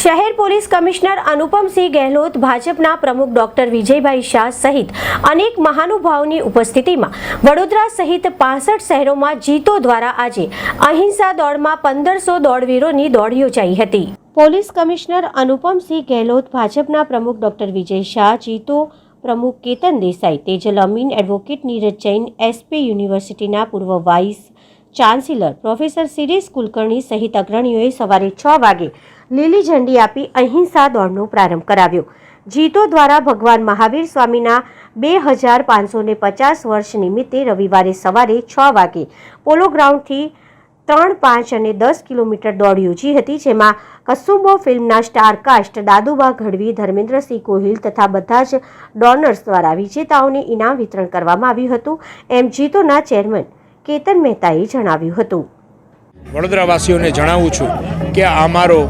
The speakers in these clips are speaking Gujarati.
શહેર પોલીસ કમિશનર અનુપમસિંહ ગહેલોત, ભાજપના પ્રમુખ ડોક્ટર વિજયભાઈ શાહ સહિત અનેક મહાનુભાવોની ઉપસ્થિતિમાં વડોદરા સહિત પાસઠ શહેરોમાં જીતો દ્વારા આજે અહિંસા દોડમાં પંદરસો દોડવીરોની દોડ યોજાઈ હતી. પોલીસ કમિશનર અનુપમસિંહ ગહેલોત, ભાજપના પ્રમુખ ડોક્ટર વિજય શાહ, જીતો પ્રમુખ Ketan Desai, Tejal Amin advocate Neeraj Jain, S P યુનિવર્સિટીના પૂર્વ vice chancellor professor Shirish Kulkarni સહિત અગ્રણીઓએ સવારે છ વાગે લીલી ઝંડી આપી અહિંસા દોડનો પ્રારંભ કરાવ્યો. જીતો દ્વારા ભગવાન મહાવીર સ્વામીના બે હજાર પાંચસો ને પચાસ વર્ષ નિમિત્તે રવિવારે સવારે છ વાગે પોલો ગ્રાઉન્ડથી ત્રણ પાંચ અને દસ કિલોમીટર દોડ યોજી હતી, જેમાં કસુંબો ફિલ્મના સ્ટારકાસ્ટ દાદુબા ગઢવી ધર્મેન્દ્રસિંહ ગોહિલ તથા બધા જ ડોનર્સ દ્વારા વિજેતાઓને ઇનામ વિતરણ કરવામાં આવ્યું હતું. એમ જીતોના ચેરમેન કેતન મહેતાએ જણાવ્યું હતું. વડોદરાવાસીઓને જણાવું છું કે આ અમારો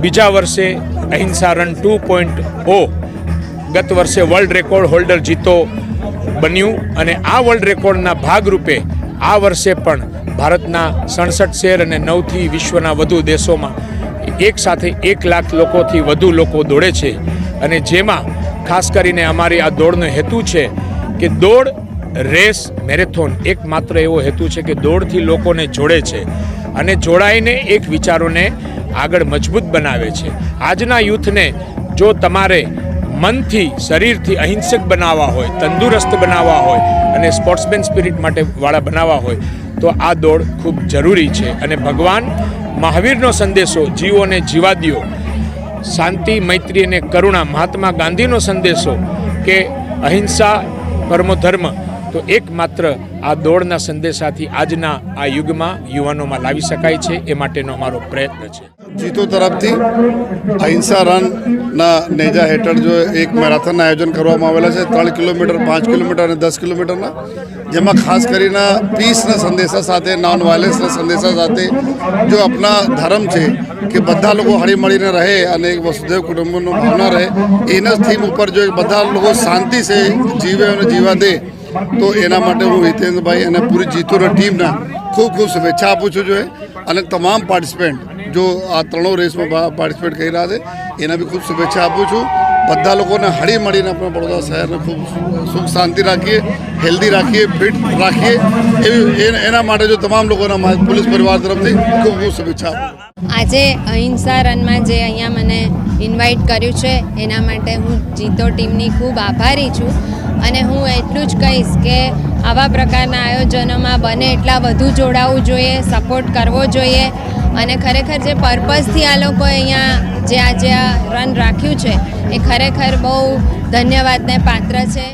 બીજા વર્ષે અહિંસા રન ટુ પોઈન્ટ ઓ ગત વર્ષે વર્લ્ડ રેકોર્ડ હોલ્ડર જીતો બન્યું અને આ વર્લ્ડ રેકોર્ડના ભાગરૂપે આ વર્ષે પણ ભારતના સડસઠ શહેર અને નવથી વિશ્વના વધુ દેશોમાં એક સાથે એક લાખ લોકોથી વધુ લોકો દોડે છે. અને જેમાં ખાસ કરીને અમારી આ દોડનો હેતુ છે કે દોડ રેસ મેરેથોન એકમાત્ર એવો હેતુ છે કે દોડથી લોકોને જોડે છે અને જોડાઈને એક વિચારોને આગળ મજબૂત બનાવે છે. આજના યુથને જો તમારે મનથી, શરીરથી અહિંસક બનાવવા હોય, તંદુરસ્ત બનાવવા હોય અને સ્પોર્ટ્સમેન સ્પિરિટ માટે વાળા બનાવવા હોય, તો આ દોડ ખૂબ જરૂરી છે અને ભગવાન મહાવીરનો સંદેશો જીવોને જીવા જીવાદીઓ, શાંતિ, મૈત્રી અને કરુણા, મહાત્મા ગાંધીનો સંદેશો કે અહિંસા, પરમો ધર્મ તો એકમાત્ર આ દોડના સંદેશાથી આજના આ યુગમાં યુવાનોમાં લાવી શકાય છે, એ માટેનો અમારો પ્રયત્ન છે. જીતો તરફથી અહિંસા રનના નેજા હેઠળ જો એક મેરાથોનના આયોજન કરવામાં આવેલા છે, ત્રણ કિલોમીટર, પાંચ કિલોમીટર અને દસ કિલોમીટરના, જેમાં ખાસ કરીને પીસના સંદેશા સાથે નોન વાયલન્સના સંદેશા સાથે જો આપણા ધર્મ છે કે બધા લોકો હળીમળીને રહે અને એક વસુદેવ કુટુંબનો ભાવના રહે, એના થીમ ઉપર જો બધા લોકો શાંતિ છે જીવે અને જીવા દે તો એના માટે હું હિતેન્દ્રભાઈ અને પૂરી જીતોના ટીમના ખૂબ ખૂબ શુભેચ્છા આપું છું જોઈએ અને તમામ પાર્ટિસિપન્ટ જો આ ત્રણો રેસમાં પાર્ટિસિપેટ કરી રહ્યા છે એના બી ખૂબ શુભેચ્છા આપું છું. બધા લોકોને હળી મળીને આપણે વડોદરા શહેરને ખૂબ સુખ શાંતિ રાખીએ, હેલ્ધી રાખીએ, ફિટ રાખીએ. એવી એના માટે જો તમામ લોકોના પોલીસ પરિવાર તરફથી ખૂબ ખૂબ શુભેચ્છા. આજે અહિંસા રનમાં જે અહીંયા મને ઇન્વાઇટ કર્યું છે, એના માટે હું જીતો ટીમની ખૂબ આભારી છું. અને હું એટલું જ કહીશ કે આવા પ્રકારના આયોજનોમાં બને એટલા વધુ જોડાવવું જોઈએ સપોર્ટ કરવો જોઈએ. અને ખરેખર જે પર્પઝથી આ લોકોએ અહીંયા જે આજે આ રન રાખ્યું છે, એ ખરેખર બહુ ધન્યવાદને પાત્ર છે.